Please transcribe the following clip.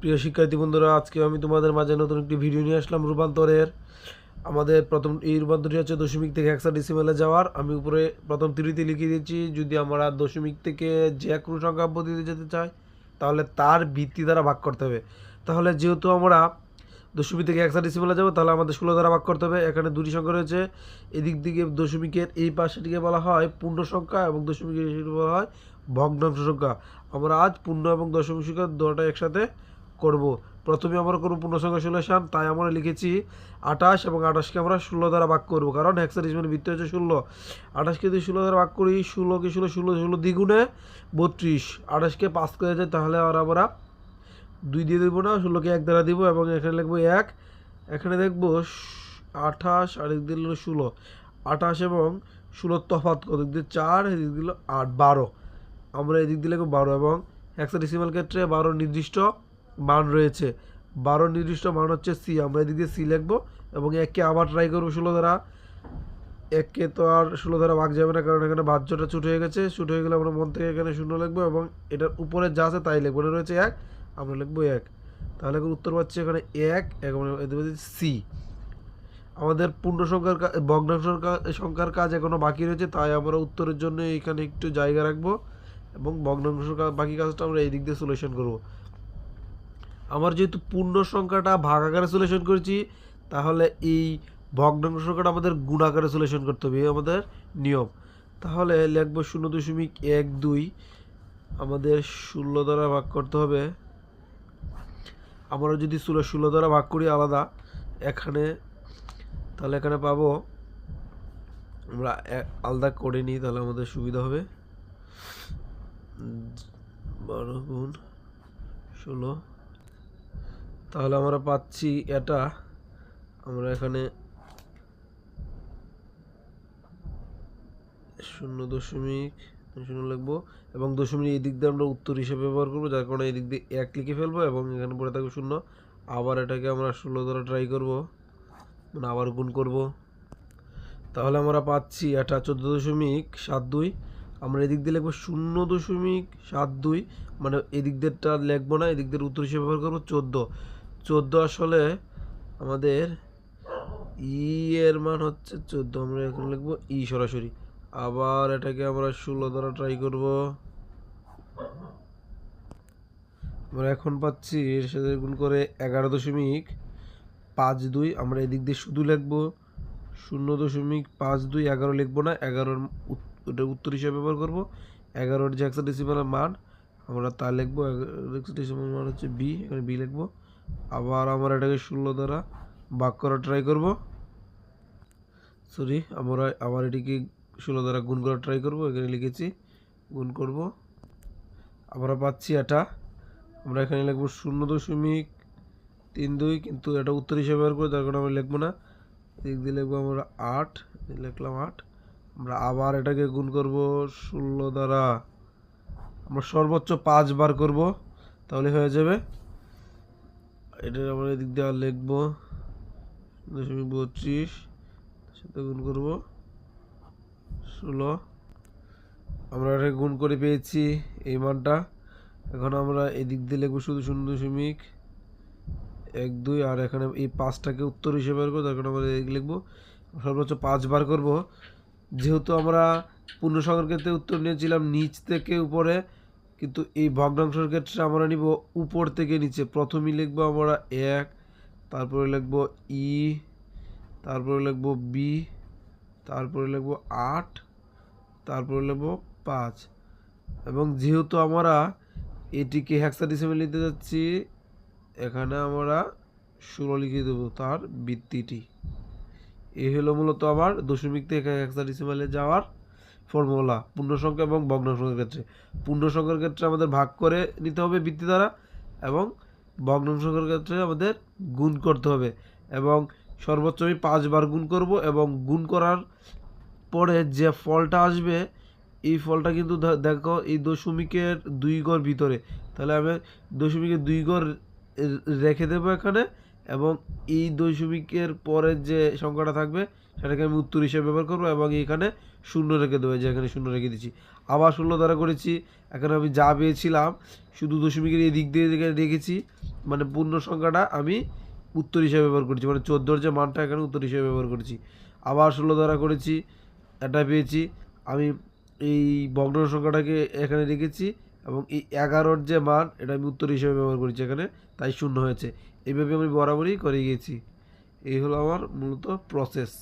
প্রিয় শিক্ষার্থী বন্ধুরা আজকে আমি তোমাদের মাঝে নতুন একটি ভিডিও নিয়ে আসলাম রূপান্তরের। আমাদের প্রথম, এই রূপান্তরটি হচ্ছে দশমিক থেকে হেক্সা ডিসিমেলে যাওয়ার। আমি উপরে প্রথম তিরিতে লিখে দিয়েছি যদি আমরা দশমিক থেকে যে কোনো সংখ্যা পদ্ধতিতে যেতে চাই, তাহলে তার ভিত্তি দ্বারা ভাগ করতে হবে। তাহলে যেহেতু আমরা দশমিক থেকে একশো ডিসিমেলে যাব, তাহলে আমাদের ষোলো দ্বারা ভাগ করতে হবে। এখানে দুটি সংখ্যা রয়েছে, এদিক দিকে দশমিকের এই পাশেটিকে বলা হয় পূর্ণ সংখ্যা এবং দশমিকের বলা হয় ভগ্নাংশ সংখ্যা। আমরা আজ পূর্ণ এবং দশমিক সংখ্যা দুটো একসাথে করব। প্রথমে আমরা করব পূর্ণ সংখ্যা সলিউশন তাই আমরা লিখেছি আঠাশ এবং আঠাশকে আমরা ষোলো দ্বারা ভাগ করব, কারণ হেক্সাডিসমের ভিত্তি হচ্ছে ষোলো। আঠাশকে যদি ষোলো দ্বারা ভাগ করি, ষোলোকে ষোলো ষোলো ষোলো দ্বিগুণে বত্রিশ। আঠাশকে পাঁচ করে যায়, তাহলে আর আমরা দুই দিয়ে দেবো না, ষোলোকে এক দ্বারা দিব এবং এখানে লিখব এক। এখানে দেখব আঠাশ, আর এদিক দিল ষোলো। আঠাশ এবং ষোলোর তফাত কত? দিক দিয়ে চার, এদিক দিল আট, বারো। আমরা এদিক দিলে বারো এবং হেক্সাডেসিমাল ক্ষেত্রে বারো নির্দিষ্ট। মান রয়েছে। বারো নির্দিষ্ট মান হচ্ছে সি আমরা এদিক দিয়ে সি লিখব এবং এককে আবার ট্রাই করব ষোলো এককে তো আর ষোলো দ্বারা ভাগ যাবে না কারণ এখানে ভাজ্যটা ছুট হয়ে গেছে। ছুট হয়ে গেলে আমরা মন থেকে এখানে শূন্য লিখব এবং এটার উপরে যা আছে তাই লিখব। এটা রয়েছে এক, আমরা লিখব এক। তাহলে উত্তর পাচ্ছি এখানে এক আমরা সি আমাদের পূর্ণ সংখ্যার ভগ্নাংশের সংখ্যার কাজ এখনও বাকি রয়েছে, তাই আমরা উত্তরের জন্য এখানে একটু জায়গা রাখব এবং ভগ্নাংশ বাকি কাজটা আমরা এই দিক দিয়ে সলিউশন করব। আমার যেহেতু পূর্ণ সংখ্যাটা ভাগ আকারে সলিউশন করেছি, তাহলে এই ভগ্নাংশ সংখ্যাটা আমাদের গুণ আকারে সলিউশন করতে হবে আমাদের নিয়ম। তাহলে লিখব শূন্য দশমিক এক দুই, আমাদের ষোলো দ্বারা ভাগ করতে হবে। আমরা যদি ষোলো ষোলো দ্বারা ভাগ করি আলাদা, এখানে, তাহলে এখানে পাবো, আমরা আলাদা করে নিই, তাহলে আমাদের সুবিধা হবে। বারো গুণ ষোলো তাহলে আমরা পাচ্ছি এটা। আমরা এখানে শূন্য দশমিক শূন্য লিখব এবং দশমিক এই দিক দিয়ে আমরা উত্তর হিসেবে ব্যবহার করব, যার কারণে এই দিক দিয়ে এক লিখে ফেলব এবং এখানে পড়ে থাকবে শূন্য। আবার এটাকে আমরা ষোলো দ্বারা ট্রাই করব মানে আবার গুণ করব। তাহলে আমরা পাচ্ছি এটা চোদ্দ দশমিক সাত দুই। আমরা এদিক দিয়ে লিখব শূন্য দশমিক সাত দুই মানে এদিক দিয়েরটা লিখব না এদিক দিয়ে উত্তর হিসেবে ব্যবহার করব চোদ্দ। চোদ্দ আসলে আমাদের ই এর মান হচ্ছে চোদ্দ। আমরা এখন লিখব ই সরাসরি। আবার এটাকে আমরা ষোলো দ্বারা ট্রাই করব। আমরা এখন পাচ্ছি এর সাথে গুণ করে এগারো দশমিক পাঁচ দুই। আমরা এদিক দিয়ে শুধু লিখব। শূন্য দশমিক পাঁচ দুই, এগারো লিখব না। এগারোর ওটা উত্তর হিসেবে ব্যবহার করব। এগারোর যে একশো ডেসিমালের মান, আমরা তা লিখব। একশো মান হচ্ছে বি এখানে বি লিখব। আবার আমরা এটাকে ষোলো দ্বারা ভাগ করা ট্রাই করব। সরি আমরা আবার এটিকে ষোলো দ্বারা গুণ করা ট্রাই করব। এখানে লিখেছি গুণ করব। আমরা পাচ্ছি এটা। আমরা এখানে লিখব শূন্য দশমিক তিন দুই, কিন্তু এটা উত্তর হিসেবে ব্যবহার করে, তার কারণে আমরা লিখব না। এদিক দিয়ে লিখব আমরা আট লিখলাম আট। আমরা আবার এটাকে গুণ করব ষোলো দ্বারা। আমরা সর্বোচ্চ পাঁচ বার করব, তাহলে হয়ে যাবে এটা আমরা এদিক দিয়ে আর লিখব। দশমিক বত্রিশ সাথে গুণ করব ষোলো। আমরা এটা গুণ করে পেয়েছি এই মানটা। এখন আমরা এদিক দিয়ে লিখব শুধু শূন্য দশমিক এক দুই, আর এখানে এই পাঁচটাকে উত্তর হিসেবে বের করব, তার কারণে আমরা এদিক লিখব। সর্বোচ্চ পাঁচবার করব। যেহেতু আমরা পূর্ণ সংখ্যার ক্ষেত্রে উত্তর নিয়েছিলাম, নিচ থেকে উপরে কিন্তু এই ভগ্নাংশের ক্ষেত্রে আমরা নিব উপর থেকে নিচে। প্রথমেই লিখব আমরা এক, তারপরে লিখব ই, তারপরে লিখব বি, তারপরে লিখব আট, তারপরে লিখব পাঁচ। এবং যেহেতু আমরা এটিকে হ্যাক্সাডেসিমাল নিতে যাচ্ছি, এখানে আমরা ষোলো লিখে দেবো তার বৃত্তিটি এই হলো মূলত আমার দশমিক থেকে হ্যাক্সাডেসিমালে যাওয়ার ফর্মুলা পূর্ণ সংখ্যা এবং ভগ্নাংশ সংখ্যার ক্ষেত্রে। পূর্ণ সংখ্যার ক্ষেত্রে আমাদের ভাগ করে নিতে হবে ভিত্তি দ্বারা এবং ভগ্নাংশ সংখ্যার ক্ষেত্রে আমাদের গুণ করতে হবে এবং সর্বোচ্চ আমি পাঁচবার গুণ করব এবং গুণ করার পরে যে ফলটা আসবে, এই ফলটা কিন্তু দেখো এই দশমিকের দুই গড় ভিতরে। তাহলে আমি দশমিকের দুই গড় রেখে দেবো এখানে এবং এই দশমিকের পরের যে সংখ্যাটা থাকবে সেটাকে আমি উত্তর হিসেবে ব্যবহার করব এবং এখানে শূন্য রেখে দেবো যে এখানে শূন্য রেখে দিচ্ছি। আবার ষোলো দ্বারা করেছি, এখানে আমি যা পেয়েছিলাম, শুধু দশমিকের এই দিক দিয়ে রেখেছি মানে পূর্ণ সংখ্যাটা আমি উত্তর হিসেবে ব্যবহার করেছি মানে চোদ্দোর যে মানটা এখানে উত্তর হিসেবে ব্যবহার করেছি। আবার ষোলো দ্বারা করেছি এটা পেয়েছি, আমি এই ভগ্ন সংখ্যাটাকে এখানে রেখেছি এবং এই এগারোর যে মান, এটা আমি উত্তর হিসেবে ব্যবহার করেছি এখানে, তাই শূন্য হয়েছে। এইভাবে আমি বরাবরই করে গিয়েছি। এই হলো আমার মূলত প্রসেস